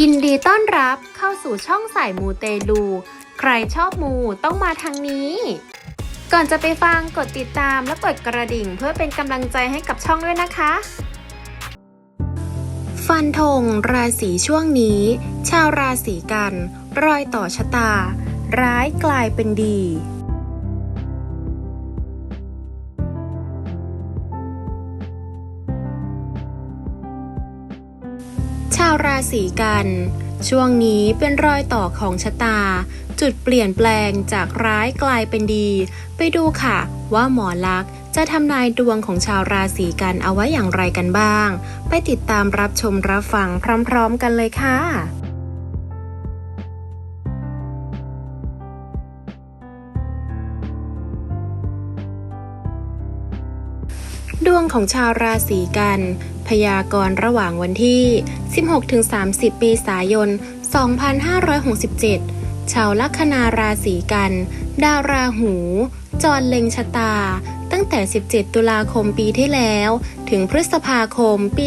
ยินดีต้อนรับเข้าสู่ช่องสายมูเตลู ใครชอบมูต้องมาทางนี้ ก่อนจะไปฟังกดติดตามและกดกระดิ่งเพื่อเป็นกำลังใจให้กับช่องด้วยนะคะ ฟันธงราศีช่วงนี้ ชาวราศีกัน รอยต่อชะตา ร้ายกลายเป็นดี ชาวราศีกัน ช่วงนี้เป็นรอยต่อของชะตา จุดเปลี่ยนแปลงจากร้ายกลายเป็นดี ไปดูค่ะ ว่าหมอลักษณ์จะทำนายดวงของชาวราศีกันเอาไว้อย่างไรกันบ้าง ไปติดตามรับชมรับฟังพร้อมๆกันเลยค่ะดวงของชาวราศีกัน พยากรณ์ระหว่างวันที่ 16-30 เมษายน 2567 ชาวลัคนาราศีกัน ดาวราหู จรเล็งชะตา ตั้งแต่ 17 ตุลาคมปีที่แล้ว ถึงพฤษภาคมปี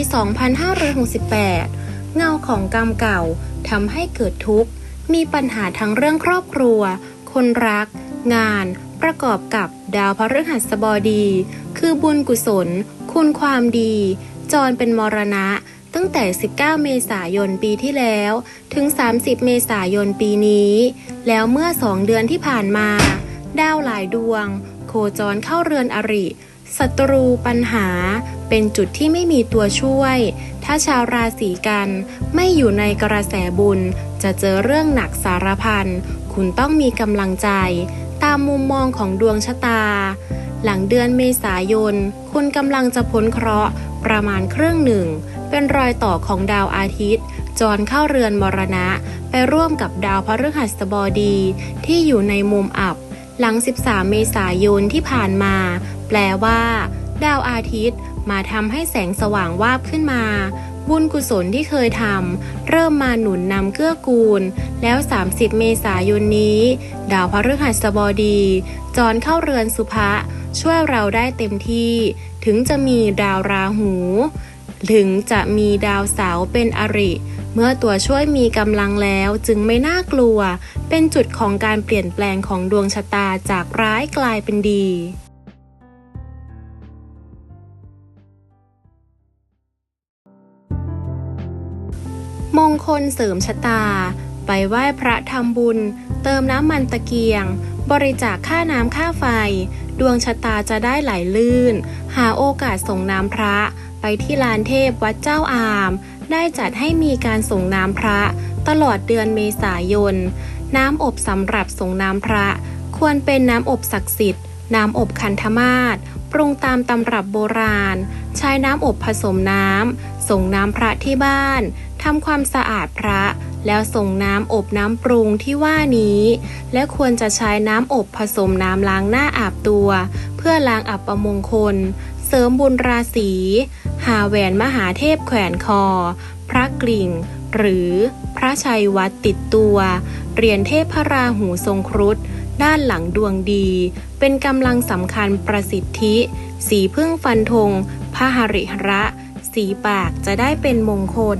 2568 เงาของกรรมเก่าทำให้เกิดทุกข์ มีปัญหาทั้งเรื่องครอบครัว คนรัก งานประกอบกับดาวพฤหัสบดี คือบุญกุศล คุณความดี จรเป็นมรณะ ตั้งแต่ 19 เมษายนปีที่แล้ว ถึง 30 เมษายนปีนี้ แล้วเมื่อ2เดือนที่ผ่านมา ดาวหลายดวง โคจรเข้าเรือนอริศัตรูปัญหาเป็นจุดที่ไม่มีตัวช่วย ถ้าชาวราศีกันไม่อยู่ในกระแสบุญ จะเจอเรื่องหนักสารพัน คุณต้องมีกำลังใจ ตามมุมมองของดวงชะตา หลังเดือนเมษายน คุณกำลังจะพ้นเคราะห์ ประมาณครึ่งหนึ่ง เป็นรอยต่อของดาวอาทิตย์ จรเข้าเรือนมรณะ ไปร่วมกับดาวพฤหัสบดี ที่อยู่ในมุมอับ หลัง 13 เมษายนที่ผ่านมา แปลว่า ดาวอาทิตย์มาทำให้แสงสว่างวาบขึ้นมา บุญกุศลที่เคยทำเริ่มมาหนุนนำเกื้อกูล แล้ว 30 เมษายนนี้ ดาวพฤหัสบดี จรเข้าเรือนสุภะช่วยเราได้เต็มที่ ถึงจะมีดาวราหู ถึงจะมีดาวเสาเป็นอริ เมื่อตัวช่วยมีกำลังแล้วจึงไม่น่ากลัว เป็นจุดของการเปลี่ยนแปลงของดวงชะตาจากร้ายกลายเป็นดี มงคลเสริมชะตา ไปไหว้พระทำบุญ เติมน้ำมันตะเกียง บริจาคค่าน้ำค่าไฟ ดวงชะตาจะได้ไหลลื่น หาโอกาสส่งน้ำพระ ไปที่ลานเทพวัดเจ้าอาม ได้จัดให้มีการส่งน้ำพระ ตลอดเดือนเมษายน น้ำอบสำหรับส่งน้ำพระ ควรเป็นน้ำอบศักดิ์สิทธิ์ น้ำอบคันธมาศปรุงตามตำรับโบราณ ใช้น้ำอบผสมน้ำส่งน้ำพระที่บ้าน ทำความสะอาดพระ แล้วส่งน้ำอบน้ำปรุงที่ว่านี้ และควรจะใช้น้ำอบผสมน้ำล้างหน้าอาบตัว เพื่อล้างอัปมงคล เสริมบุญราศี หาแหวนมหาเทพแขวนคอ พระกลิ่ง หรือพระชัยวัดติดตัว เหรียญเทพพระราหูทรงครุฑด้านหลังดวงดี เป็นกำลังสำคัญประสิทธิ สีพึ่งฟันธงพระหริระ สีปากจะได้เป็นมงคล